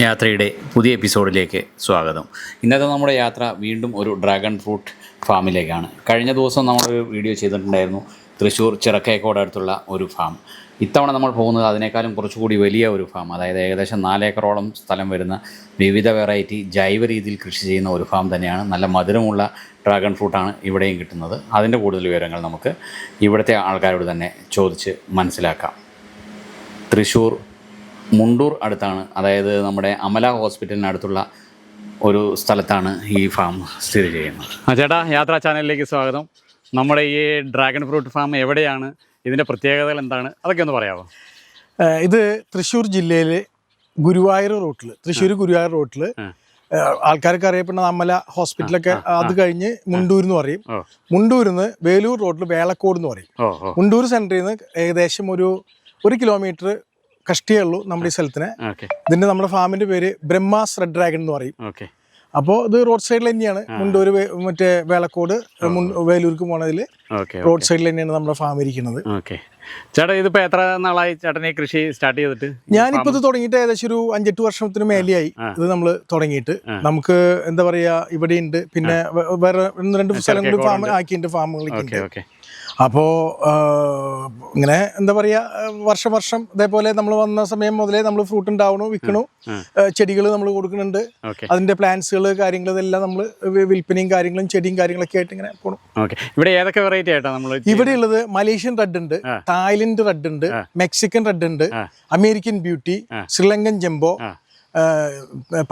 യാത്രയുടെ പുതിയ എപ്പിസോഡിലേക്ക് സ്വാഗതം. ഇന്നത്തെ നമ്മുടെ യാത്ര വീണ്ടും ഒരു ഡ്രാഗൺ ഫ്രൂട്ട് ഫാമിലേക്കാണ്. കഴിഞ്ഞ ദിവസം നമ്മളൊരു വീഡിയോ ചെയ്തിട്ടുണ്ടായിരുന്നു. തൃശ്ശൂർ ചിറക്കേക്കോട് അടുത്തുള്ള ഒരു ഫാം. ഇത്തവണ നമ്മൾ പോകുന്നത് അതിനേക്കാളും കുറച്ചുകൂടി വലിയ ഒരു ഫാം. അതായത് ഏകദേശം നാലേക്കറോളം സ്ഥലം വരുന്ന വിവിധ വെറൈറ്റി ജൈവ രീതിയിൽ കൃഷി ചെയ്യുന്ന ഒരു ഫാം തന്നെയാണ്. നല്ല മധുരമുള്ള ഡ്രാഗൺ ഫ്രൂട്ടാണ് ഇവിടെയും കിട്ടുന്നത്. അതിന്റെ കൂടുതൽ വിവരങ്ങൾ നമുക്ക് ഇവിടുത്തെ ആൾക്കാരോട് തന്നെ ചോദിച്ച് മനസ്സിലാക്കാം. തൃശ്ശൂർ മുണ്ടൂർ അടുത്താണ്. അതായത് നമ്മുടെ അമല ഹോസ്പിറ്റലിന് അടുത്തുള്ള ഒരു സ്ഥലത്താണ് ഈ ഫാം സ്ഥിതി ചെയ്യുന്നത്. ആ ചേട്ടാ യാത്രാ ചാനലിലേക്ക് സ്വാഗതം. നമ്മുടെ ഈ ഡ്രാഗൺ ഫ്രൂട്ട് ഫാം എവിടെയാണ്? ഇതിന്റെ പ്രത്യേകതകൾ എന്താണ്? അതൊക്കെ ഒന്ന് പറയാമോ ഇത് തൃശ്ശൂർ ജില്ലയിൽ ഗുരുവായൂർ റോട്ടിൽ തൃശ്ശൂർ ഗുരുവായൂർ റോട്ടിൽ. ആൾക്കാർക്ക് അറിയപ്പെടുന്ന അമ്മല ഹോസ്പിറ്റലൊക്കെ അത് കഴിഞ്ഞ് മുണ്ടൂർ എന്ന് പറയും. മുണ്ടൂരിൽ നിന്ന് വേലൂർ റോഡിൽ വേളക്കോട് എന്ന് പറയും. മുണ്ടൂർ സെന്ററിൽ നിന്ന് ഏകദേശം ഒരു ഒരു കിലോമീറ്റർ കഷ്ടിയേ ഉള്ളൂ നമ്മുടെ ഈ സ്ഥലത്തിന്. ഇതിന്റെ നമ്മുടെ ഫാമിന്റെ പേര് ബ്രഹ്മാസ് റെഡ് ഡ്രാഗൺ എന്ന് പറയും. അപ്പോൾ ഇത് റോഡ് സൈഡിൽ തന്നെയാണ്. മുണ്ടൂർ വേ- മറ്റേ വേളക്കോട് വേലൂർക്ക് പോണതിൽ റോഡ് സൈഡിൽ തന്നെയാണ് നമ്മുടെ ഫാം ഇരിക്കുന്നത്. ചേട്ടാ ഇതിപ്പോ എത്ര നാളായി ചേട്ടനെ കൃഷി സ്റ്റാർട്ട് ചെയ്തിട്ട്? ഞാനിപ്പോ ഇത് തുടങ്ങിയിട്ട് ഏകദേശം ഒരു അഞ്ചെട്ട് വർഷത്തിന് മേലെയായി. ഇത് നമ്മൾ തുടങ്ങിയിട്ട്. നമുക്ക് എന്താ പറയാ ഇവിടെ ഉണ്ട്. പിന്നെ വേറെ ഒന്ന് രണ്ട് സ്ഥലങ്ങളിൽ ഫാം ആക്കിയിട്ടുണ്ട് ഫാമുകളൊക്കെ ഓക്കെ ഉണ്ട് ഓക്കെ അപ്പോ ഇങ്ങനെ എന്താ പറയുക വർഷം വർഷം ഇതേപോലെ നമ്മൾ വന്ന സമയം മുതലേ നമ്മൾ ഫ്രൂട്ട് ഉണ്ടാവണു വിൽക്കണു ചെടികൾ നമ്മൾ കൊടുക്കുന്നുണ്ട്. അതിന്റെ അതിന്റെ പ്ലാന്റ്സുകൾ കാര്യങ്ങൾ ഇതെല്ലാം നമ്മൾ വിൽപ്പനയും കാര്യങ്ങളും ചെടിയും കാര്യങ്ങളൊക്കെ ആയിട്ട് ഇങ്ങനെ പോകണം ഓക്കെ. ഇവിടെ ഏതൊക്കെ വെറൈറ്റി ആയിട്ടാണ് നമ്മൾ ഇവിടെ ഉള്ളത് മലേഷ്യൻ റെഡ് ഉണ്ട് തായ്ലൻഡ് റെഡ് ഉണ്ട് മെക്സിക്കൻ റെഡ് ഉണ്ട് American beauty Sri Lankan jumbo.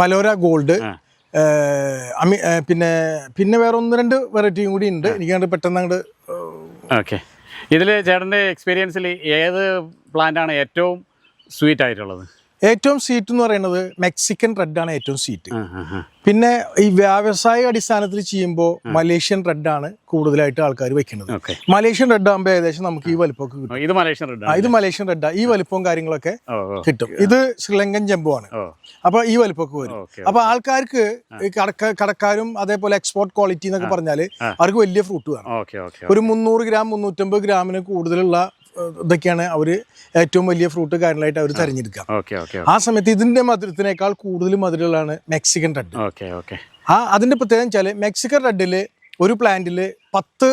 പലോര gold പിന്നെ പിന്നെ വേറെ ഒന്ന് രണ്ട് വെറൈറ്റിയും കൂടി ഉണ്ട്. എനിക്ക് പെട്ടെന്ന് അങ്ങോട്ട് ഓക്കെ. ഇതിൽ ചേട്ടന്റെ എക്സ്പീരിയൻസിൽ ഏത് പ്ലാന്റാണ് ഏറ്റവും സ്വീറ്റ് ആയിട്ടുള്ളത്? ഏറ്റവും സീറ്റ് എന്ന് പറയുന്നത് മെക്സിക്കൻ റെഡ് ആണ് ഏറ്റവും ആ പിന്നെ ഈ വ്യാവസായിക അടിസ്ഥാനത്തിൽ ചെയ്യുമ്പോൾ മലേഷ്യൻ റെഡ് ആണ് കൂടുതലായിട്ട് ആൾക്കാർ വെക്കുന്നത്. മലേഷ്യൻ റെഡ് ആകുമ്പോൾ ഏകദേശം നമുക്ക് ഈ വലിപ്പമൊക്കെ കിട്ടും. ഇത് മലേഷ്യൻ റെഡ് ഇത് മലേഷ്യൻ റെഡാ ഈ വലിപ്പവും കാര്യങ്ങളൊക്കെ കിട്ടും. ഇത് ശ്രീലങ്കൻ ജംബോ ആണ്. അപ്പൊ ഈ വലിപ്പമൊക്കെ വരും. അപ്പൊ ആൾക്കാർക്ക് കടക്കാരും അതേപോലെ എക്സ്പോർട്ട് ക്വാളിറ്റി എന്നൊക്കെ പറഞ്ഞാൽ അവർക്ക് വലിയ ഫ്രൂട്ട് വേണം. ഒരു മുന്നൂറ് ഗ്രാം മുന്നൂറ്റമ്പത് ഗ്രാമിന് കൂടുതലുള്ള ഇതൊക്കെയാണ് അവർ ഏറ്റവും വലിയ ഫ്രൂട്ട് കാര്യങ്ങളായിട്ട് അവർ തിരഞ്ഞെടുക്കുക. ആ സമയത്ത് ഇതിന്റെ മധുരത്തിനേക്കാൾ കൂടുതൽ മധുരമുള്ളതാണ് മെക്സിക്കൻ റെഡ് ആ അതിന്റെ പ്രത്യേകത വെച്ചാൽ മെക്സിക്കൻ റെഡിൽ ഒരു പ്ലാന്റിൽ പത്ത്.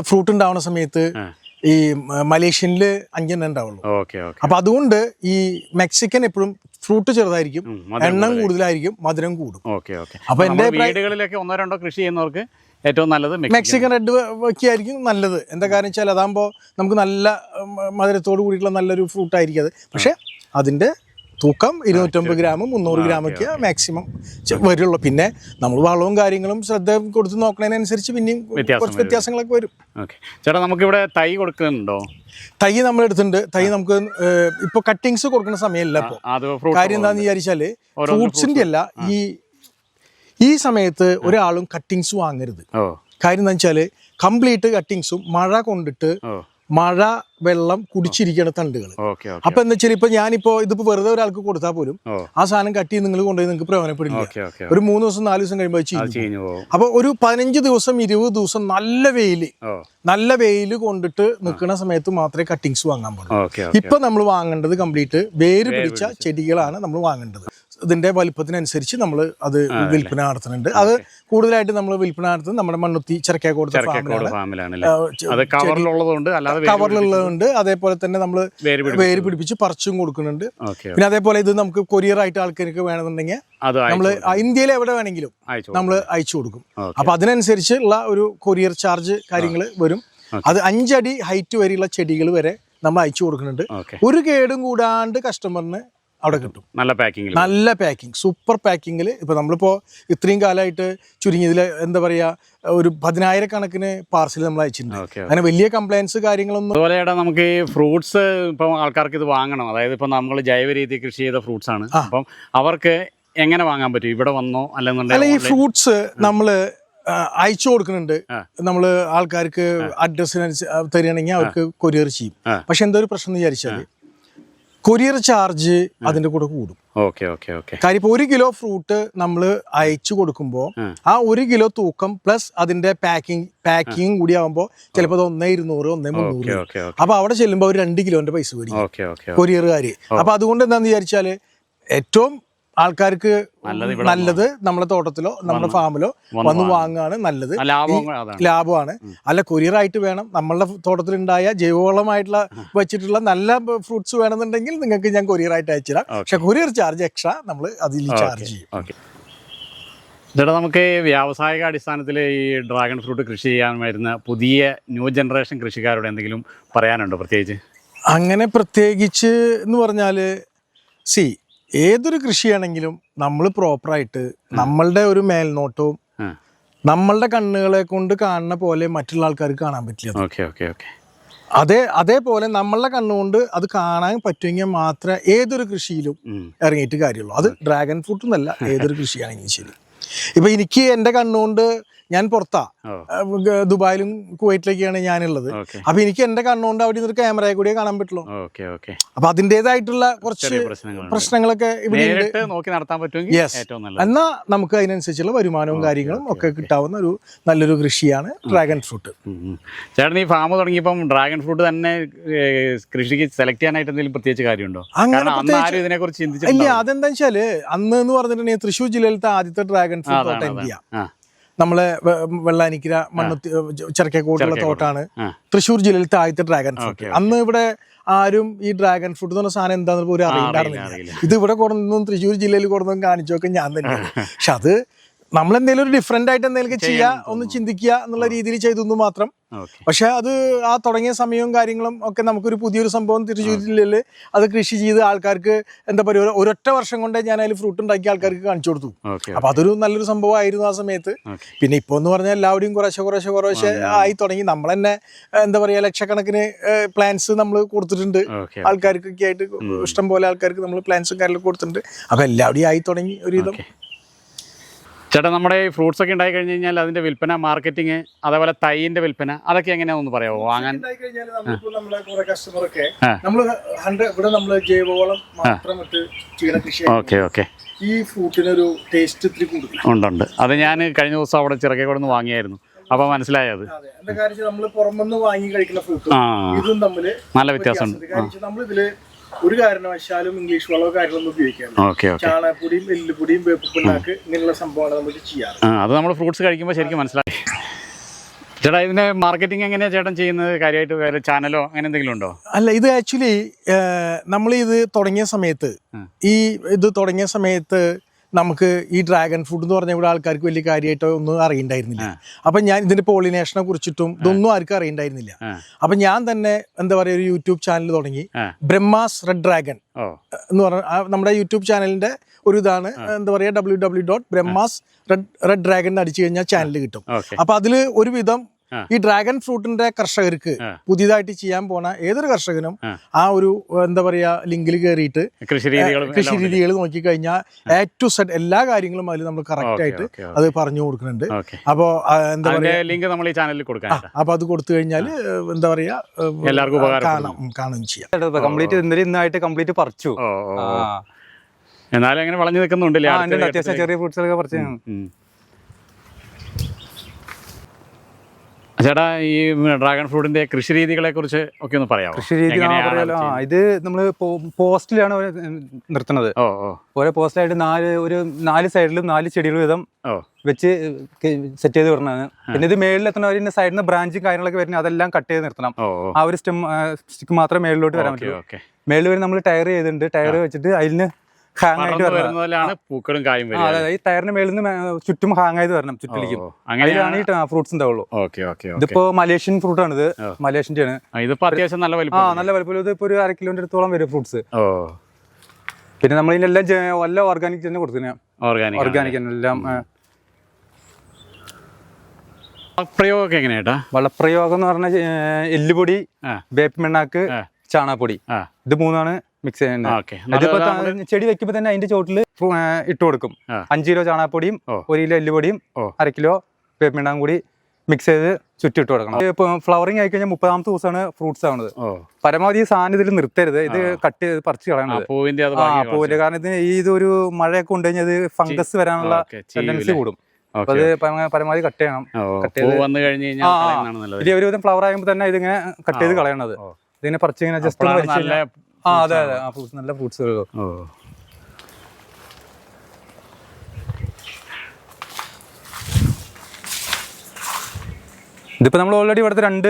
ഫ്രൂട്ട് ഉണ്ടാവുന്ന സമയത്ത് ഈ മലേഷ്യനിൽ അഞ്ചെണ്ണം ഉണ്ടാവുള്ളൂ. അപ്പൊ അതുകൊണ്ട് ഈ മെക്സിക്കൻ എപ്പോഴും ഫ്രൂട്ട് ചെറുതായിരിക്കും എണ്ണം കൂടുതലായിരിക്കും. മധുരം കൂടും. അപ്പൊ എന്റെ വീടുകളിലൊക്കെ ഒന്നോ രണ്ടോ കൃഷി ചെയ്യുന്നവർക്ക് ഏറ്റവും നല്ലത് മെക്സിക്കൻ. റെഡ് വയ്ക്കായിരിക്കും നല്ലത്. എന്താ കാരണം വെച്ചാൽ അതാകുമ്പോൾ നമുക്ക് നല്ല മധുരത്തോട് കൂടിയിട്ടുള്ള നല്ലൊരു ഫ്രൂട്ട് ആയിരിക്കും അത്. പക്ഷേ അതിന്റെ തൂക്കം ഇരുന്നൂറ്റമ്പത് ഗ്രാം മുന്നൂറ് ഗ്രാമൊക്കെ മാക്സിമം വരുള്ളൂ. പിന്നെ നമ്മൾ വളവും കാര്യങ്ങളും ശ്രദ്ധ കൊടുത്ത് നോക്കണതിനനുസരിച്ച് പിന്നെയും കുറച്ച് വ്യത്യാസങ്ങളൊക്കെ വരും. ചേട്ടാ നമുക്കിവിടെ തൈ കൊടുക്കുന്നുണ്ടോ? തൈ നമ്മൾ എടുത്തിട്ടുണ്ട്. തൈ നമുക്ക് ഇപ്പൊ കട്ടിങ്സ് കൊടുക്കുന്ന സമയമല്ല ഇപ്പോൾ കാര്യം എന്താന്ന് വിചാരിച്ചാൽ ഫ്രൂട്ട്സിന്റെ അല്ല ഈ ഈ സമയത്ത് ഒരാളും കട്ടിങ്സ് വാങ്ങരുത്. കാര്യം എന്താ വെച്ചാൽ കംപ്ലീറ്റ് കട്ടിങ്സും മഴ കൊണ്ടിട്ട് മഴ വെള്ളം കുടിച്ചിരിക്കണ തണ്ടുകൾ അപ്പൊ എന്താ വെച്ചാൽ ഇപ്പൊ ഞാനിപ്പോ ഇതിപ്പോ വെറുതെ ഒരാൾക്ക് കൊടുത്താൽ പോലും ആ സാധനം കട്ടി നിങ്ങൾ കൊണ്ടുപോയി നിങ്ങൾക്ക് പ്രയോജനപ്പെടില്ല. ഒരു മൂന്ന് ദിവസം നാല് ദിവസം കഴിയുമ്പോൾ ചീഞ്ഞു അപ്പൊ ഒരു പതിനഞ്ച് ദിവസം ഇരുപത് ദിവസം നല്ല വെയിൽ നല്ല വെയിൽ കൊണ്ടിട്ട് നിൽക്കുന്ന സമയത്ത് മാത്രമേ കട്ടിങ്സ് വാങ്ങാൻ പാടുള്ളൂ. ഇപ്പൊ നമ്മൾ വാങ്ങേണ്ടത് കംപ്ലീറ്റ് വേര് പിടിച്ച ചെടികളാണ് നമ്മൾ വാങ്ങേണ്ടത്. ഇതിന്റെ വലിപ്പത്തിനനുസരിച്ച് നമ്മൾ അത് വിൽപ്പന നടത്തുന്നുണ്ട്. അത് കൂടുതലായിട്ട് നമ്മൾ വിൽപ്പന നടത്തുന്നത് നമ്മുടെ മണ്ണുത്തി ചെറുക്കേക്കോട് കവറിലുള്ളതുണ്ട്. അതേപോലെ തന്നെ നമ്മൾ വേര് പിടിപ്പിച്ച് പറിച്ചും കൊടുക്കുന്നുണ്ട്. പിന്നെ അതേപോലെ ഇത് നമുക്ക് കൊറിയർ ആയിട്ട് ആൾക്കാർക്ക് വേണമെന്നുണ്ടെങ്കിൽ നമ്മൾ ഇന്ത്യയിൽ എവിടെ വേണമെങ്കിലും നമ്മൾ അയച്ചു കൊടുക്കും. അപ്പൊ അപ്പൊ അതിനനുസരിച്ചുള്ള ഒരു കൊറിയർ ചാർജ് കാര്യങ്ങൾ വരും. അത് അഞ്ചടി ഹൈറ്റ് വരെയുള്ള ചെടികൾ വരെ നമ്മൾ അയച്ചു കൊടുക്കുന്നുണ്ട്. ഒരു കേടും കൂടാണ്ട് കസ്റ്റമറിന് അവിടെ കിട്ടും. നല്ല പാക്കിംഗ് നല്ല പാക്കിംഗ് സൂപ്പർ പാക്കിങ്ങിൽ ഇപ്പോൾ നമ്മളിപ്പോൾ ഇത്രയും കാലമായിട്ട് ചുരുങ്ങിയതിൽ എന്താ പറയുക ഒരു പതിനായിരക്കണക്കിന് പാർസൽ നമ്മൾ അയച്ചിട്ടുണ്ട്. അങ്ങനെ വലിയ കംപ്ലൈൻസ് കാര്യങ്ങളൊന്നും അതുപോലെ നമുക്ക് ഈ ഫ്രൂട്ട്സ് ഇപ്പം ആൾക്കാർക്ക് ഇത് വാങ്ങണം. അതായത് ഇപ്പം നമ്മൾ ജൈവ രീതി കൃഷി ചെയ്ത ഫ്രൂട്ട്സ് ആണ്. അപ്പം അവർക്ക് എങ്ങനെ വാങ്ങാൻ പറ്റും? ഇവിടെ വന്നോ? അല്ല ഈ ഫ്രൂട്ട്സ് നമ്മൾ അയച്ചു കൊടുക്കുന്നുണ്ട്. നമ്മൾ ആൾക്കാർക്ക് അഡ്രസ്സിനനുസരിച്ച് തരികയാണെങ്കിൽ അവർക്ക് കൊറിയർ ചെയ്യും. പക്ഷെ എന്തോ ഒരു പ്രശ്നം എന്ന് വിചാരിച്ചാൽ കൊറിയർ ചാർജ് അതിന്റെ കൂടെ കൂടും. Okay okay okay. കാര്യം ഇപ്പൊ ഒരു കിലോ ഫ്രൂട്ട് നമ്മൾ അയച്ചു കൊടുക്കുമ്പോൾ ആ. ഒരു കിലോ തൂക്കം പ്ലസ് അതിന്റെ പാക്കിംഗ് പാക്കിംഗ് കൂടി ആകുമ്പോൾ ചിലപ്പോൾ അത് ഒന്നേ ഇരുന്നൂറ് ഒന്നേ മുന്നൂറ് അപ്പൊ അവിടെ ചെല്ലുമ്പോൾ ഒരു രണ്ട് കിലോന്റെ പൈസ മേടിക്കും ഓക്കെ അപ്പൊ അതുകൊണ്ട് എന്താന്ന് വിചാരിച്ചാൽ ഏറ്റവും ആൾക്കാർക്ക് നല്ലത് നമ്മുടെ തോട്ടത്തിലോ നമ്മുടെ ഫാമിലോ വന്ന് വാങ്ങുകയാണ് നല്ലത്. ലാഭമാണ്. അല്ല കൊറിയർ ആയിട്ട് വേണം. നമ്മളുടെ തോട്ടത്തിലുണ്ടായ ജൈവവളമായിട്ടുള്ള വെച്ചിട്ടുള്ള നല്ല ഫ്രൂട്ട്സ് വേണമെന്നുണ്ടെങ്കിൽ നിങ്ങൾക്ക് ഞാൻ കൊറിയർ ആയിട്ട് അയച്ചുതരാം പക്ഷെ കൊറിയർ ചാർജ് എക്സ്ട്രാ നമ്മൾ അതിൽ ചാർജ് ചെയ്യും. ചേട്ടാ നമുക്ക് വ്യാവസായിക അടിസ്ഥാനത്തിൽ ഈ ഡ്രാഗൺ ഫ്രൂട്ട് കൃഷി ചെയ്യാൻ വരുന്ന പുതിയ ന്യൂ ജനറേഷൻ കൃഷിക്കാരോട് എന്തെങ്കിലും പറയാനുണ്ടോ പ്രത്യേകിച്ച്? അങ്ങനെ പ്രത്യേകിച്ച് എന്ന് പറഞ്ഞാൽ സി ഏതൊരു കൃഷിയാണെങ്കിലും നമ്മൾ പ്രോപ്പറായിട്ട് നമ്മളുടെ ഒരു മേൽനോട്ടവും നമ്മളുടെ കണ്ണുകളെ കൊണ്ട് കാണുന്ന പോലെ മറ്റുള്ള ആൾക്കാർക്ക് കാണാൻ പറ്റില്ല. അത്. Okay okay okay. അതേ അതേപോലെ നമ്മളുടെ കണ്ണുകൊണ്ട് അത് കാണാൻ പറ്റുമെങ്കിൽ മാത്രമേ ഏതൊരു കൃഷിയിലും ഇറങ്ങിയിട്ട് കാര്യമുള്ളൂ. അത് ഡ്രാഗൺ ഫ്രൂട്ട് എന്നല്ല ഏതൊരു കൃഷിയാണെങ്കിലും ശരി. ഇപ്പൊ എനിക്ക് എന്റെ കണ്ണുകൊണ്ട് ഞാൻ പുറത്താ. ദുബായിലും കുവൈറ്റിലൊക്കെയാണ് ഞാനുള്ളത്. അപ്പൊ എനിക്ക് എന്റെ കണ്ണുകൊണ്ട് അവിടെ നിന്ന് ക്യാമറയെ കൂടിയേ കാണാൻ പറ്റുള്ളൂ. അപ്പൊ അതിന്റെതായിട്ടുള്ള കുറച്ച് പ്രശ്നങ്ങളൊക്കെ ഇവിടെ നോക്കി നടത്താൻ പറ്റുമെങ്കിൽ എന്നാ നമുക്ക് അതിനനുസരിച്ചുള്ള വരുമാനവും കാര്യങ്ങളും ഒക്കെ കിട്ടാവുന്ന ഒരു നല്ലൊരു കൃഷിയാണ് ഡ്രാഗൺ ഫ്രൂട്ട്. ചേട്ടൻ ഈ ഫാം തുടങ്ങിയപ്പം ഡ്രാഗൺ ഫ്രൂട്ട് തന്നെ കൃഷിക്ക് സെലക്ട് ചെയ്യാനായിട്ട് എന്തെങ്കിലും പ്രത്യേകിച്ച് കാര്യമുണ്ടോ? അങ്ങനെ കാരണം കുറിച്ച് ചിന്തിച്ചിട്ടില്ല അതെന്താ വെച്ചാൽ അന്ന് എന്ന് പറഞ്ഞിട്ടുണ്ടെങ്കിൽ തൃശ്ശൂർ ജില്ലയിലത്തെ ആദ്യത്തെ ഡ്രാഗൺ ഫ്രൂട്ട് ഇന്ത്യ നമ്മളെ വെള്ളാനിക്കര മണ്ണത്തി ചെറുക്കേക്കോട്ടുള്ള തോട്ടാണ്. തൃശ്ശൂർ ജില്ലയിലത്തെ ആദ്യത്തെ ഡ്രാഗൺ ഫ്രൂട്ട് അന്ന് ഇവിടെ ആരും ഈ ഡ്രാഗൺ ഫ്രൂട്ട് എന്ന് പറഞ്ഞ സാധനം എന്താണെന്ന് പോലും അറിയണ്ടായിരുന്നില്ല. അറിയില്ല. ഇത് ഇവിടെ കൊടുന്നതും തൃശ്ശൂർ ജില്ലയിൽ കൊടുന്നതും കാണിച്ചൊക്കെ ഞാൻ തന്നെയാണ്. പക്ഷെ അത് നമ്മൾ എന്തെങ്കിലും ഒരു ഡിഫറെന്റ് ആയിട്ട് എന്തെങ്കിലും ചെയ്യുക ഒന്ന് ചിന്തിക്കുക എന്നുള്ള രീതിയിൽ ചെയ്തു മാത്രം. പക്ഷെ അത് ആ തുടങ്ങിയ സമയവും കാര്യങ്ങളും ഒക്കെ നമുക്കൊരു പുതിയൊരു സംഭവം തിരിച്ചു ജില്ലയിൽ അത് കൃഷി ചെയ്ത് ആൾക്കാർക്ക് എന്താ പറയുക ഒരൊറ്റ വർഷം കൊണ്ട് ഞാൻ അതിൽ ഫ്രൂട്ട് ഉണ്ടാക്കി ആൾക്കാർക്ക് കാണിച്ചു കൊടുത്തു. അപ്പൊ അതൊരു നല്ലൊരു സംഭവമായിരുന്നു ആ സമയത്ത്. പിന്നെ ഇപ്പോൾ എന്ന് പറഞ്ഞാൽ എല്ലാവരും കുറേശ്ശെ കുറേശ്ശെ കുറേശ്ശെ ആയി തുടങ്ങി. നമ്മൾ തന്നെ എന്താ പറയുക ലക്ഷക്കണക്കിന് പ്ലാൻസ് നമ്മൾ കൊടുത്തിട്ടുണ്ട്. ആൾക്കാർക്കൊക്കെ ആയിട്ട് ഇഷ്ടം പോലെ ആൾക്കാർക്ക് നമ്മൾ പ്ലാൻസും കാര്യങ്ങളൊക്കെ കൊടുത്തിട്ടുണ്ട്. അപ്പൊ എല്ലാവരുടെയും ആയി തുടങ്ങി ഒരുവിധം. ചേട്ടാ നമ്മുടെ ഈ ഫ്രൂട്ട്സ് ഒക്കെ ഉണ്ടായി കഴിഞ്ഞ് കഴിഞ്ഞാൽ അതിന്റെ വിൽപ്പന മാർക്കറ്റിംഗ് അതേപോലെ തൈയിന്റെ വിൽപ്പന അതൊക്കെ എങ്ങനെയാണെന്ന് പറയാമോ വാങ്ങാൻ ഇവിടെ നമ്മൾ ജൈവവളം ചെയ്യുന്ന കൃഷി ഓക്കെ ഓക്കെ. ഈ ഫ്രൂട്ടിനൊരു ടേസ്റ്റ് ഇത്തിരി കൂടുതൽ ഉണ്ടുണ്ട് അത് ഞാൻ കഴിഞ്ഞ ദിവസം അവിടെ ചിറക്കേക്കൂടെ നിന്ന് വാങ്ങിയായിരുന്നു. അപ്പൊ മനസ്സിലായത്. അതെ എന്താ കാര്യം നമ്മൾ പുറമെന്ന് വാങ്ങി കഴിക്കുന്ന ഫ്രൂട്ടും ഇതും തമ്മിൽ നല്ല വ്യത്യാസമുണ്ട്. നമ്മൾ ഇതിൽ ഒരു കാരണവശാലും ഇംഗ്ലീഷ് വളമോ കാര്യങ്ങളൊന്നും ഉപയോഗിക്കാറില്ല. ചാണകപ്പൊടിയും എല്ലുപൊടിയും വേപ്പിപ്പിണ്ണാക്ക് ഇങ്ങനെയുള്ള സംഭവമാണ് നമുക്ക് ചെയ്യാറ്. ആ അത് നമ്മൾ ഫ്രൂട്ട്സ് കഴിക്കുമ്പോൾ ശരിക്കും മനസ്സിലായി. ചേട്ടാ ഇതിന്റെ മാർക്കറ്റിംഗ് എങ്ങനെയാണ് ചേട്ടൻ ചെയ്യുന്നത്? കാര്യമായിട്ട് വേറെ ചാനലോ അങ്ങനെ എന്തെങ്കിലും ഉണ്ടോ? അല്ല ഇത് ആക്ച്വലി നമ്മൾ ഇത് തുടങ്ങിയ സമയത്ത് ഈ ഇത് തുടങ്ങിയ സമയത്ത് നമുക്ക് ഈ ഡ്രാഗൺ ഫ്രൂട്ട് എന്ന് പറഞ്ഞ ഇവിടെ ആൾക്കാർക്ക് വലിയ കാര്യമായിട്ടോ ഒന്നും അറിയണ്ടായിരുന്നില്ല. അപ്പൊ ഞാൻ ഇതിന്റെ പോളിനേഷനെ കുറിച്ചിട്ടും ഇതൊന്നും ആർക്കും അറിയണ്ടായിരുന്നില്ല. അപ്പൊ ഞാൻ തന്നെ എന്താ പറയുക ഒരു യൂട്യൂബ് ചാനൽ തുടങ്ങി. ബ്രഹ്മാസ് റെഡ് ഡ്രാഗൺ എന്ന് പറഞ്ഞ നമ്മുടെ യൂട്യൂബ് ചാനലിന്റെ ഒരു ഇതാണ് എന്താ പറയുക W W dot Brahmas red red dragon അടിച്ചു കഴിഞ്ഞാൽ ചാനൽ കിട്ടും. അപ്പൊ അതിൽ ഒരുവിധം. ഈ ഡ്രാഗൺ ഫ്രൂട്ടിന്റെ കർഷകർക്ക് പുതിയതായിട്ട് ചെയ്യാൻ പോണ ഏതൊരു കർഷകനും ആ. ഒരു എന്താ പറയാ ലിങ്കിൽ കയറിയിട്ട് കൃഷി രീതികളും കൃഷി രീതികൾ നോക്കിക്കഴിഞ്ഞാൽ എ ടു സെഡ് എല്ലാ കാര്യങ്ങളും അതിൽ നമ്മൾ കറക്റ്റ് ആയിട്ട് അത് പറഞ്ഞു കൊടുക്കുന്നുണ്ട്. അപ്പോ എന്താ പറയാ ലിങ്ക് നമ്മൾ ഈ ചാനലിൽ അപ്പൊ അത് കൊടുത്തു കഴിഞ്ഞാൽ എന്താ പറയാ എല്ലാവർക്കും. കാണാം കാണുകയും ചെയ്യാം. കംപ്ലീറ്റ് ഇന്നലെ ഇന്നായിട്ട് കംപ്ലീറ്റ് പറിച്ചു. എന്നാലും അങ്ങനെ വളഞ്ഞു നിൽക്കുന്നുണ്ടല്ലേ അത്യാവശ്യം ചെറിയ ഫ്രൂട്ട്സ് ഒക്കെ പറിച്ചു ചേട്ടാ ഈ ഡ്രാഗൺ ഫ്രൂട്ടിന്റെ കൃഷി രീതികളെ കുറിച്ച് ഒക്കെ ഒന്ന് പറയാം കൃഷി രീതി പറയാലോ? ഇത് നമ്മൾ പോസ്റ്റിലാണ് നിർത്തുന്നത്. ഓരോ പോസ്റ്റിലായിട്ട് നാല് ഒരു നാല് സൈഡിലും നാല് ചെടികൾ വിധം വെച്ച് സെറ്റ് ചെയ്ത് വിടണതാണ് പിന്നെ ഇത് മേളിൽ എത്തണവർ സൈഡിൽ നിന്ന് ബ്രാഞ്ചും കാര്യങ്ങളൊക്കെ വരുന്നത് അതെല്ലാം കട്ട് ചെയ്ത് നിർത്തണം. ആ ഒരു സ്റ്റെം സ്റ്റിക്ക് മാത്രമേ മേളിലോട്ട് വരാൻ പറ്റുള്ളൂ. മേളിൽ വരെ നമ്മൾ ടയർ ചെയ്തിട്ടുണ്ട്. ടയർ വെച്ചിട്ട് അതിന് ഹാങ് ആയിട്ട് വരുന്നതിലാണ് പൂക്കളും കായും ആ, ഈ ടയറിന് മേളിൽ നിന്ന് ചുറ്റും ഹാങ് ആയത് വരണം ചുറ്റിലേക്കും അങ്ങനെയാണ് ഈ ഫ്രൂട്ട്സ് ഉണ്ടാവുള്ളൂ. Okay okay okay. ഇതിപ്പോ മലേഷ്യൻ ഫ്രൂട്ട് ആണ് ഇത്. മലേഷ്യന്റെ ആണ് ഇതിപ്പോ അത്യാവശ്യം നല്ല ആ നല്ല വലിപ്പം ഇത് ഇപ്പൊ ഒരു അര കിലോന്റെ അടുത്തോളം വരും ഫ്രൂട്ട്സ് ഓ. പിന്നെ നമ്മൾ ഇതിനെല്ലാം വല്ല എല്ലാം ഓർഗാനിക് തന്നെ കൊടുത്തു ഓർഗാനിക് ഓർഗാനിക് എല്ലാം പ്രയോഗമൊക്കെ എങ്ങനെയാട്ടാ വളപ്രയോഗം എന്ന് പറഞ്ഞ എല്ലുപൊടി വേപ്പ് മെണ്ണാക്ക്. ചാണകപ്പൊടി. ഇത് മൂന്നാണ്. മിക്സ് ചെയ്യുന്നത് ചെടി വെക്കുമ്പോ തന്നെ അതിന്റെ ചോട്ടിൽ ഇട്ട് കൊടുക്കും. അഞ്ചു കിലോ ചാണകപ്പൊടിയും ഒരു കിലോ എല്ലുപൊടിയും. അര കിലോ വേപ്പ് കൂടി മിക്സ് ചെയ്ത് ചുറ്റിട്ട് കൊടുക്കണം. ഇപ്പൊ ഫ്ലവറിങ് ആയി കഴിഞ്ഞാൽ മുപ്പതാമത്തെ ദിവസമാണ് ഫ്രൂട്ട്സ് ആവുന്നത് പരമാവധി സാധനം ഇതിൽ നിർത്തരുത്. ഇത് കട്ട് ചെയ്ത് പറിച്ചു കളയണം കളയണത് പൂവിന്റെ കാരണം ഇതിന് ഈ ഇതൊരു മഴയൊക്കെ ഉണ്ട് കഴിഞ്ഞാൽ ഇത് ഫംഗസ് വരാനുള്ള ടെൻഡൻസി കൂടും. അപ്പൊ അത് പരമാവധി കട്ട് ചെയ്യണം. കട്ട് ചെയ്ത് ഒരുവിധം ഫ്ലവർ ആകുമ്പോൾ തന്നെ ഇതിങ്ങനെ കട്ട് ചെയ്ത് കളയണത്. ഇതിനെ പറിച്ചിങ്ങനെ ജസ്റ്റ് ആ അതെ അതെ. ഫ്രൂട്ട്സ് നല്ല ഫ്രൂട്ട്സ് ഓ. ഇതിപ്പോ നമ്മൾ ഓൾറെഡി ഇവിടുത്തെ രണ്ട്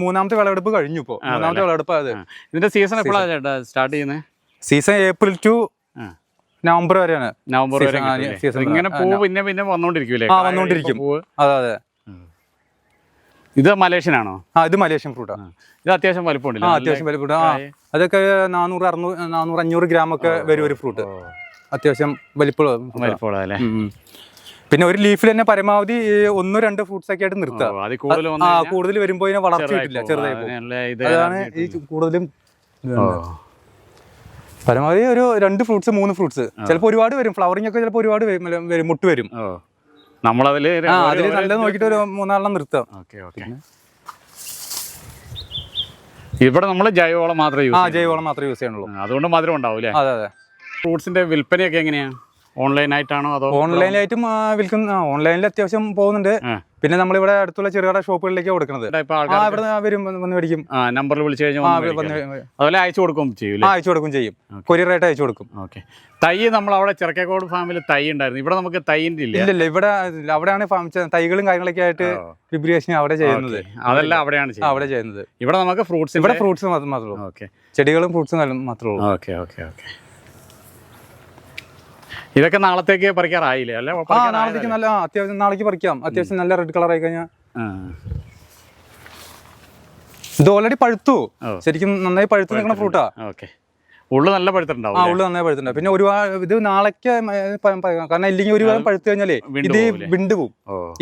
മൂന്നാമത്തെ വിളവെടുപ്പ് കഴിഞ്ഞു ഇപ്പോ. മൂന്നാമത്തെ വിളവെടുപ്പ് അതെ ഇതിന്റെ സീസൺ എപ്പോഴാണ് ചേട്ടാ സ്റ്റാർട്ട് ചെയ്യുന്നത് സീസൺ ഏപ്രിൽ ടു നവംബർ വരെയാണ്. നവംബർ വരെ സീസൺ ഇങ്ങനെ പൂ പിന്നെ പിന്നെ വന്നോണ്ടിരിക്കും. അതെ അതെ. ഇത് മലേഷ്യൻ ആണോ ആ ഇത് മലേഷ്യൻ ഫ്രൂട്ടാ ഇത് അത്യാവശ്യം വലിപ്പമുണ്ടല്ലോ? ആ അത്യാവശ്യം വലിപ്പം ആ അതൊക്കെ നാനൂറ് അറുന്നൂറ് നാനൂറ് അഞ്ഞൂറ് ഗ്രാം ഒക്കെ വരും ഒരു ഫ്രൂട്ട് അത്യാവശ്യം വലിപ്പമുള്ള ആ. വലിപ്പമുള്ള അല്ലേ. പിന്നെ ഒരു ലീഫിൽ തന്നെ പരമാവധി ഒന്നോ രണ്ടോ ഫ്രൂട്ട്സ് ഒക്കെ ആയിട്ട് നിർത്താം. ആ കൂടുതൽ വരുമ്പോ ഇതിനെ വളർച്ച കിട്ടില്ല ചെറുതായി അതാണ് ഈ കൂടുതലും പരമാവധി ഒരു രണ്ട് ഫ്രൂട്ട്സ് മൂന്ന് ഫ്രൂട്ട്സ് ചിലപ്പോൾ ഒരുപാട് വരും. ഫ്ലവറിംഗ് ഒക്കെ ചിലപ്പോൾ ഒരുപാട് വരും മുട്ട് വരും. നമ്മളതിൽ അതിൽ നല്ലത് നോക്കിയിട്ട് ഒരു മൂന്നാലെണ്ണം നിർത്താം. Okay okay. ഇവിടെ നമ്മൾ ജൈവവളം മാത്രമേ യൂസ് ആ ജൈവവളം മാത്രമേ യൂസ് ചെയ്യണുള്ളൂ അതുകൊണ്ട് മധുരം ഉണ്ടാവും അല്ലേ അതെ അതെ. ഫ്രൂട്ട്സിന്റെ വിൽപ്പനയൊക്കെ എങ്ങനെയാ? ഓൺലൈനായിട്ടാണോ അതോ ഓൺലൈനായിട്ടും വിൽക്കുന്ന ഓൺലൈനിൽ അത്യാവശ്യം പോകുന്നുണ്ട്. പിന്നെ നമ്മളിവിടെ അടുത്തുള്ള ചെറുകിട ഷോപ്പുകളിലേക്ക് കൊടുക്കുന്നത് ഇവിടെ വരും വന്ന് മേടിക്കും. നമ്പറിൽ വിളിച്ചു കഴിഞ്ഞാൽ. അതുപോലെ അയച്ചു കൊടുക്കും ചെയ്യും അയച്ചു കൊടുക്കും ചെയ്യും. കൊറിയറായിട്ട് അയച്ചു കൊടുക്കും. ഓക്കെ. തൈ നമ്മൾ അവിടെ ചിറക്കേക്കോട് ഫാമിൽ തൈ ഉണ്ടായിരുന്നു. ഇവിടെ നമുക്ക് തൈന്റെ ഇല്ല. ഇല്ല ഇവിടെ അവിടെയാണ് ഫാം തൈകളും കാര്യങ്ങളൊക്കെ ആയിട്ട് പ്രിപ്പറേഷൻ അവിടെ ചെയ്യുന്നത്. അതല്ല അവിടെയാണ് അവിടെ ചെയ്യുന്നത്. ഇവിടെ നമുക്ക് ഫ്രൂട്ട്സ് ഇവിടെ ഫ്രൂട്ട്സ് മാത്രമേ ഉള്ളൂ. ഓക്കെ. ചെടികളും ഫ്രൂട്ട്സും മാത്രമേ ഉള്ളൂ. Okay okay okay. ഇതൊക്കെ നാളത്തേക്ക് പറിക്കാറായില്ലേ? അല്ലെ? ആ നാളേക്ക് നല്ല അത്യാവശ്യം നാളേക്ക് പറിക്കാം. അത്യാവശ്യം നല്ല റെഡ് കളർ ആയി കഴിഞ്ഞാൽ ഇത് ഓൾറെഡി പഴുത്തു. ശരിക്കും നന്നായി പഴുത്തു നിൽക്കുന്ന ഫ്രൂട്ടാ ഓക്കെ. ഉള്ളു നല്ല പഴുത്തുണ്ടാവും ആ? ഉള്ളു നന്നായി പഴുത്തുണ്ടാവും പിന്നെ ഒരുപാട് ഇത് നാളേക്ക് കാരണം ഇല്ലെങ്കിൽ ഒരു പഴുത്തു കഴിഞ്ഞാലേ ഇത്? വിണ്ടു പോവും.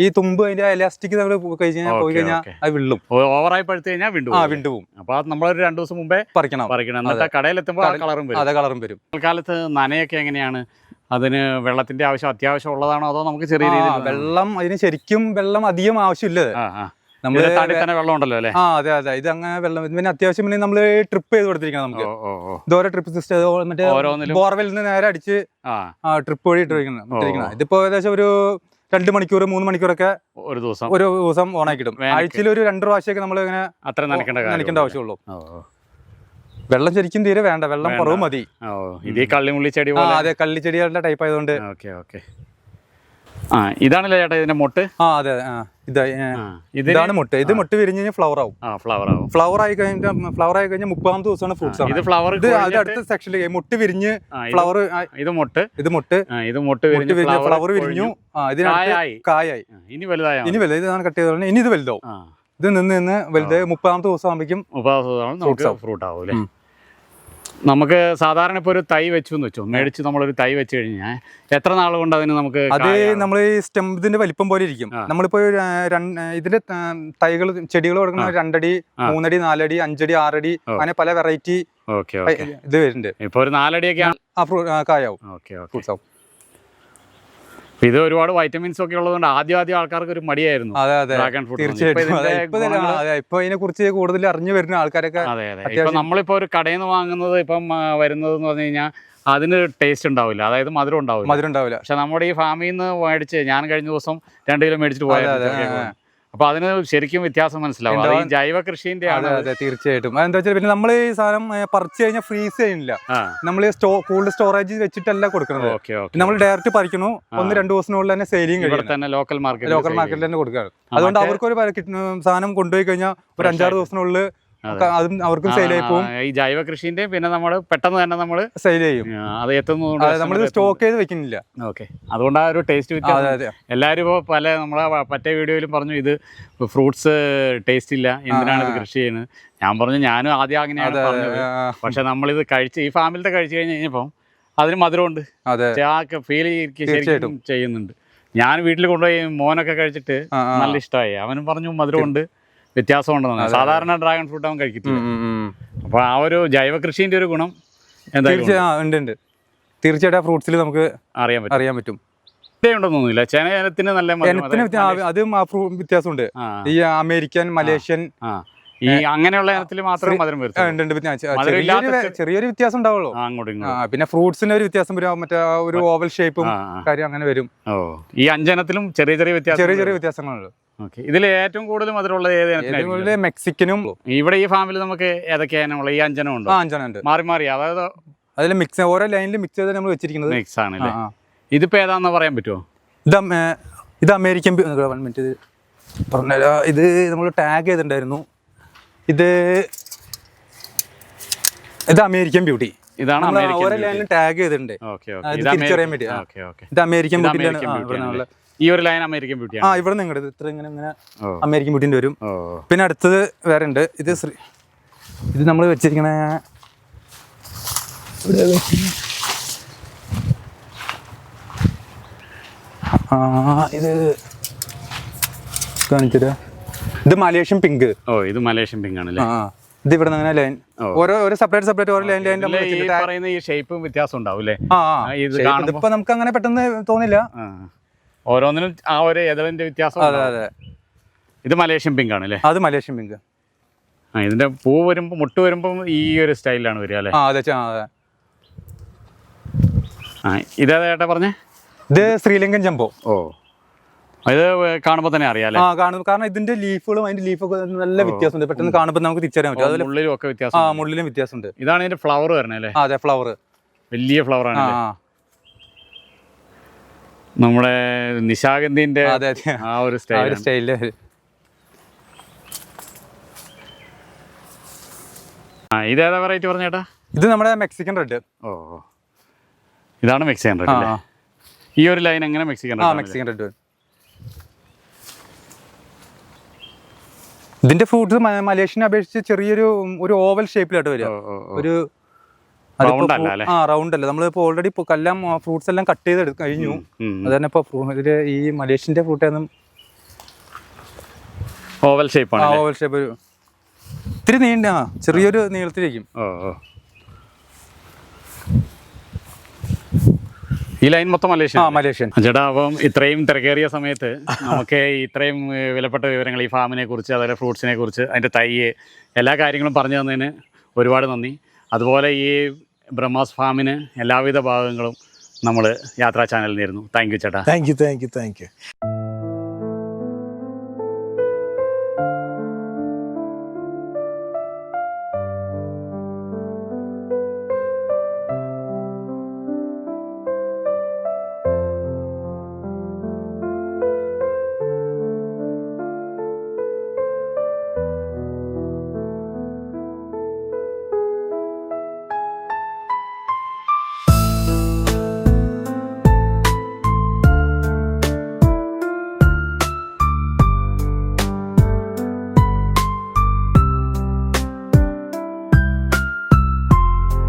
ഈ തുമ്പ് അതിന്റെ എലാസ്റ്റിക് നമ്മൾ കഴിച്ച് കഴിഞ്ഞാൽ പോയി കഴിഞ്ഞാൽ. അത് വിള്ളും. ഓവറായി പഴുത്തു കഴിഞ്ഞാൽ വിണ്ടു ആ വിണ്ടു പോവും. അപ്പൊ നമ്മളൊരു രണ്ടു ദിവസം മുമ്പേ പറിക്കണം. പറിക്കണം. എന്നിട്ട് കടയിലെത്തുമ്പോൾ കളറും വരും. അതെ കളറും വരും. കാലത്ത് നനയൊക്കെ എങ്ങനെയാണ്? അതിന് വെള്ളത്തിന്റെ ആവശ്യം അത്യാവശ്യം ഉള്ളതാണോ അതോ നമുക്ക് ചെറിയ രീതിയിൽ വെള്ളം അതിന് ശരിക്കും വെള്ളം അധികം ആവശ്യമില്ല. നമ്മൾ തടി തന്നെ വെള്ളം ഉണ്ടല്ലോ അല്ലേ? ആ അതെ അതെ. ഇത് അങ്ങനെ വെള്ളം ഇതിന് പിന്നെ അത്യാവശ്യം പിന്നെ നമ്മൾ ട്രിപ്പ് ചെയ്ത് കൊടുത്തിരിക്കണം നമുക്ക്. ഇതോരോ ട്രിപ്പ് സിസ്റ്റം മറ്റേ ബോർവെല്ലിൽ നിന്ന് നേരെ അടിച്ച് ട്രിപ്പ് വഴി ഇട്ടിരിക്കണം. ഇതിപ്പോ ഏകദേശം ഒരു രണ്ട് മണിക്കൂർ മൂന്ന് മണിക്കൂറൊക്കെ ഒരു ദിവസം. ഒരു ദിവസം ഓണാക്കിടും ആഴ്ചയിൽ ഒരു രണ്ട് പ്രാവശ്യമൊക്കെ നമ്മൾ ഇങ്ങനെ അത്ര നനയ്ക്കേണ്ട ആവശ്യമുള്ളൂ. വെള്ളം ശരിക്കും തീരെ വേണ്ട. വെള്ളം കുറവ് മതി. ഇതേ കള്ളിമുള്ളി ചെടി അതെ കള്ളിച്ചെടികളുടെ ടൈപ്പ് ആയതുകൊണ്ട്. Okay okay. ആ ഇതാണല്ലേ ചേട്ടാ ഇതിന്റെ മുട്ട്? ആ അതെ ഇതാണ് മുട്ട്. ഇത് മുട്ട് വിരിഞ്ഞ് കഴിഞ്ഞാൽ ഫ്ലവർ ആവും. ഫ്ലവർ ആവും. ഫ്ലവർ ആയി കഴിഞ്ഞാൽ ഫ്ലവർ ആയി കഴിഞ്ഞാൽ മുപ്പതാമത്തെ ദിവസമാണ് ഫ്രൂട്ട്സ് ഇത് ഫ്ലവർ ഇത് അത് അടുത്ത സെക്ഷനിൽ മുട്ട് വിരിഞ്ഞ് ഫ്ലവർ ഇത് മൊട്ട്. ഇത് മുട്ട്. ഇത് മൊട്ട് വിരിഞ്ഞ് ഫ്ലവർ വിരിഞ്ഞു ആ കായായി. ഇനി വലുതായി ഇനി വലുത് ഇതാണ് കട്ട് ചെയ്തത്. ഇനി ഇത് വലുതാവും. ഇത് നിന്ന് നിന്ന് വലുത് മുപ്പതാമത്തെ ദിവസം ആകുമ്പോഴേക്കും. ഫ്രൂട്ട് ആവും. അല്ലേ. നമുക്ക് സാധാരണ ഇപ്പോൾ ഒരു തൈ വെച്ചു? എന്ന് വെച്ചു മേടിച്ച് നമ്മളൊരു തൈ വെച്ച് കഴിഞ്ഞാൽ എത്ര നാൾ കൊണ്ട് അതിന് നമുക്ക് അത് നമ്മൾ ഈ സ്റ്റെം ഇതിന്റെ വലിപ്പം പോലെ ഇരിക്കും. നമ്മളിപ്പോൾ ഇതിന്റെ തൈകൾ ചെടികൾ കൊടുക്കുന്ന രണ്ടടി മൂന്നടി നാലടി അഞ്ചടി ആറടി. അങ്ങനെ പല വെറൈറ്റി ഇത് വരുന്നുണ്ട്. ഇപ്പോൾ ഒരു നാലടിയൊക്കെ കായാവും. Okay okay. ഫ്രൂട്ട്സ് ആവും. ഇത് ഒരുപാട് വൈറ്റമിൻസ് ഒക്കെ ഉള്ളതുകൊണ്ട് ആദ്യം ആദ്യം ആൾക്കാർക്ക് ഒരു മടിയായിരുന്നു. അതെ അതെ. ഡ്രാഗൺ ഫ്രൂട്ട് തീർച്ചയായിട്ടും. ഇപ്പൊ ഇതിനെ കുറിച്ച് കൂടുതൽ അറിഞ്ഞു വരുന്ന ആൾക്കാരൊക്കെ അതെ അതെ. ഇപ്പൊ നമ്മളിപ്പോ ഒരു കടയിൽ നിന്ന് വാങ്ങുന്നത് ഇപ്പം വരുന്നത് എന്ന് പറഞ്ഞു കഴിഞ്ഞാൽ അതിന് ടേസ്റ്റ് ഉണ്ടാവില്ല. അതായത് മധുരം ഉണ്ടാവില്ല. മധുരം ഉണ്ടാവില്ല. പക്ഷെ നമ്മുടെ ഈ ഫാമിൽ നിന്ന് മേടിച്ച് ഞാൻ കഴിഞ്ഞ ദിവസം രണ്ട് കിലോ മേടിച്ചിട്ട് പോയത്. അപ്പൊ അതിന് ശരിക്കും വ്യത്യാസം മനസ്സിലാവും. ഈ ജൈവ കൃഷിന്റെ ആണ് അതെ തീർച്ചയായിട്ടും. അതെന്താ വെച്ചാൽ പിന്നെ നമ്മൾ ഈ സാധനം പറിച്ചു കഴിഞ്ഞാൽ ഫ്രീസ് ചെയ്യുന്നില്ല. നമ്മൾ സ്റ്റോ കൂടുതൽ സ്റ്റോറേജ് വെച്ചിട്ടല്ല കൊടുക്കുന്നത്. നമ്മൾ ഡയറക്റ്റ് പറിക്കുന്നു. ഒന്ന് രണ്ട് ദിവസത്തിനുള്ളിൽ തന്നെ സെയിലിംഗ് തന്നെ ലോക്കൽ മാർക്കറ്റ് ലോക്കൽ മാർക്കറ്റിൽ തന്നെ കൊടുക്കുകയാണ്. അതുകൊണ്ട് അവർക്ക് ഒരു സാധനം കൊണ്ടുപോയി കഴിഞ്ഞാൽ ഒരു അഞ്ചാറ് ദിവസത്തിനുള്ളിൽ അതും. അവർക്കും സെയിൽ ആയി പോകും ഈ ജൈവ കൃഷിന്റെ പിന്നെ നമ്മൾ പെട്ടെന്ന് തന്നെ നമ്മൾ സെയിൽ ചെയ്യും. അത് എത്തുന്നതുകൊണ്ട് നമ്മൾ സ്റ്റോക്ക് ചെയ്ത് വെക്കുന്നില്ല. ഓക്കെ. അതുകൊണ്ട് ആ ഒരു ടേസ്റ്റ് വ്യത്യാസം. എല്ലാവരും ഇപ്പോൾ പല നമ്മളെ മറ്റേ വീഡിയോയിലും പറഞ്ഞു ഇത് ഫ്രൂട്ട്സ് ടേസ്റ്റ് ഇല്ല. എന്തിനാണ് ഇത് കൃഷി ചെയ്യുന്നത്? ഞാൻ പറഞ്ഞു ഞാനും ആദ്യം അങ്ങനെയാണ് പറഞ്ഞത്. പക്ഷെ നമ്മളിത് കഴിച്ച് ഈ ഫാമിലത്തെ കഴിച്ചു കഴിഞ്ഞ് കഴിഞ്ഞപ്പം അതിന് മധുരമുണ്ട്. ആ ഫീൽ ശരിക്കും ചെയ്യുന്നുണ്ട്. ഞാൻ വീട്ടിൽ കൊണ്ടുപോയി മോനൊക്കെ കഴിച്ചിട്ട്. നല്ല ഇഷ്ടമായി അവനും പറഞ്ഞു മധുരമുണ്ട്. വ്യത്യാസമുണ്ടെന്ന് സാധാരണ ഡ്രാഗൺ ഫ്രൂട്ട് അവൻ കഴിക്കത്തില്ല. അപ്പൊ ആ ഒരു ജൈവ കൃഷിന്റെ ഒരു ഗുണം ഉണ്ട്. ഉണ്ട് തീർച്ചയായിട്ടും ആ ഫ്രൂട്ട്സിൽ നമുക്ക് അറിയാൻ പറ്റും. അറിയാൻ പറ്റും. ഉണ്ടെന്ന് തോന്നുന്നില്ല. ചേന നല്ല അതും ആ ഫ്രൂ- വ്യത്യാസമുണ്ട്. ഈ അമേരിക്കൻ മലേഷ്യൻ ഈ അങ്ങനെയുള്ള ഇനത്തിൽ മാത്രം മധുരം വരും വരുത്തുള്ളൂ ചെറിയൊരു വ്യത്യാസം ഉണ്ടാവുള്ളൂ. പിന്നെ ഫ്രൂട്ട്സിന് ഒരു വ്യത്യാസം വരും. മറ്റേ ഒരു ഓവൽ ഷേപ്പും. കാര്യം അങ്ങനെ വരും. ഓ ഈ അഞ്ചനത്തിലും ചെറിയ ചെറിയ വ്യത്യാസം ചെറിയ ചെറിയ വ്യത്യാസങ്ങളുണ്ട്. ഓക്കെ. ഇതിൽ ഏറ്റവും കൂടുതൽ മധുരമുള്ളത് ഏത് മെക്സിക്കനും ഇവിടെ ഈ ഫാമിൽ നമുക്ക് ഏതൊക്കെയാണ് ഉള്ളത് ഈ അഞ്ചനം ഉണ്ട്? അഞ്ചനുണ്ട് ഉണ്ട്. മാറി മാറി. അതായത് അതിൽ മിക്സ് ഓരോ ലൈനിൽ മിക്സ് ചെയ്ത് നമ്മൾ വെച്ചിരിക്കുന്നത്. മിക്സ് ആണ്. ഇതിപ്പോ ഏതാന്ന് പറയാൻ പറ്റുമോ ഇത് ഇത് അമേരിക്കൻ ഗവൺമെന്റ് പറഞ്ഞ ഇത് നമ്മൾ ടാഗ് ചെയ്തിട്ടുണ്ടായിരുന്നു. ഇത് ഇത് അമേരിക്കൻ ബ്യൂട്ടി. ഇതാണ് ഓരോ ലൈനിലും ടാഗ് ചെയ്തിട്ടുണ്ട്. ആ, തിരിച്ചറിയാൻ ആ. ഓക്കെ ഇത് അമേരിക്കൻ ബ്യൂട്ടി ആ, ബ്യൂട്ടിയാണ് ഈ ഒരു ലൈൻ അമേരിക്കൻ ആ ബ്യൂട്ടിയാണ് ഇവിടെ നിങ്ങളുടെ ഇത്ര ഇങ്ങനെ ഇങ്ങനെ അമേരിക്കൻ ബ്യൂട്ടിന്റെ വരും. പിന്നെ അടുത്തത് വേറെ ഉണ്ട്. ഇത് ശ്രീ ഇത് നമ്മൾ വെച്ചിരിക്കണ ആ ഇത് കാണിച്ചത് ഇത് മലേഷ്യൻ പിങ്ക് ഓ ഇത് മലേഷ്യൻ പിങ്ക് ആണല്ലേ ഇത് ഇവിടെ നിന്ന് ലൈൻ. ഓരോ ഓരോ സെപ്പറേറ്റ് സെപ്പറേറ്റ് ഓരോ ലൈൻ ലൈൻ പറയുന്ന ഈ ഷേപ്പും വ്യത്യാസം ഉണ്ടാവും അല്ലേ ഇത് ഇതിപ്പോ നമുക്ക് അങ്ങനെ പെട്ടെന്ന് തോന്നില്ല. ഓരോന്നിനും ആ ഒരു എതളിന്റെ വ്യത്യാസം അതെ അതെ. ഇത് മലേഷ്യൻ പിങ്ക് ആണ് അല്ലേ അത് മലേഷ്യൻ പിങ്ക് ആ ഇതിന്റെ പൂ വരുമ്പോൾ മുട്ട് വരുമ്പോൾ ഈ ഒരു സ്റ്റൈലാണ് വരിക അല്ലേ ആ അതെ അതെ ആ ഇതേതാ ഏട്ടാ പറഞ്ഞേ? ഇത് ശ്രീലങ്കൻ ജംബോ ഓ. ഇത് കാണുമ്പോൾ തന്നെ അറിയാം ആ കാണുന്നു കാരണം ഇതിന്റെ ലീഫുകളും അതിന്റെ ലീഫൊക്കെ നല്ല വ്യത്യാസമുണ്ട്. പെട്ടെന്ന് കാണുമ്പോൾ നമുക്ക് തിരിച്ചറിയാൻ പറ്റും. അതുപോലെ ഒക്കെ ഒക്കെ ആ വ്യത്യാസം മുള്ളിലും വ്യത്യാസമുണ്ട്. ഇതാണ് ഇതിന്റെ ഫ്ലവർ വരണേ അല്ലേ? അതെ ഫ്ലവർ വലിയ ഫ്ലവർ ആണ്. നമ്മുടെ നിശാഗന്ധിന്റെ അതെ അതെ. ആ ഒരു സ്റ്റൈൽ സ്റ്റൈലിൽ. ഇതേതാ വെറൈറ്റി പറഞ്ഞേട്ടാ ഇത് നമ്മുടെ മെക്സിക്കൻ റെഡ് ഓ. ഇതാണ് മെക്സിക്കൻ റെഡ് ഈ ഒരു ലൈൻ എങ്ങനെ മെക്സിക്കൻ ആ റെഡ് മെക്സിക്കൻ റെഡ് ഇതിന്റെ ഫ്രൂട്ട്സ് മലേഷ്യനെ അപേക്ഷിച്ച് ചെറിയൊരു ഒരു ഓവൽ ഷേപ്പിലായിട്ട് വരിക. ഒരു? ആ റൗണ്ട് അല്ല. നമ്മളിപ്പോ ഓൾറെഡി എല്ലാം ഫ്രൂട്ട്സ് എല്ലാം കട്ട് ചെയ്ത് കഴിഞ്ഞു. അത് തന്നെ ഇപ്പൊ ഈ മലേഷ്യന്റെ ഫ്രൂട്ടെന്നും ഓവൽ ഷേപ്പ് ഓവൽ ഷേപ്പ് ഒരു ഇത്തിരി നീണ്ട ചെറിയൊരു നീളത്തിലേക്കും ഓ ഓ ഈ ലൈൻ മൊത്തം മലേഷ്യ ആ മലേഷ്യൻ. ചേട്ടാ അപ്പം ഇത്രയും തിരക്കേറിയ സമയത്ത് നമുക്ക് ഇത്രയും വിലപ്പെട്ട വിവരങ്ങൾ ഈ ഫാമിനെ കുറിച്ച് അതുപോലെ ഫ്രൂട്ട്സിനെ കുറിച്ച് അതിന്റെ തൈ എല്ലാ കാര്യങ്ങളും പറഞ്ഞു തന്നതിന് ഒരുപാട് നന്ദി. അതുപോലെ ഈ ബ്രഹ്മാസ് ഫാമിന് എല്ലാവിധ ഭാഗങ്ങളും നമ്മൾ യാത്രാ ചാനലിൽ നിന്നിരുന്നു താങ്ക് യു ചേട്ടാ. Thank you thank you thank you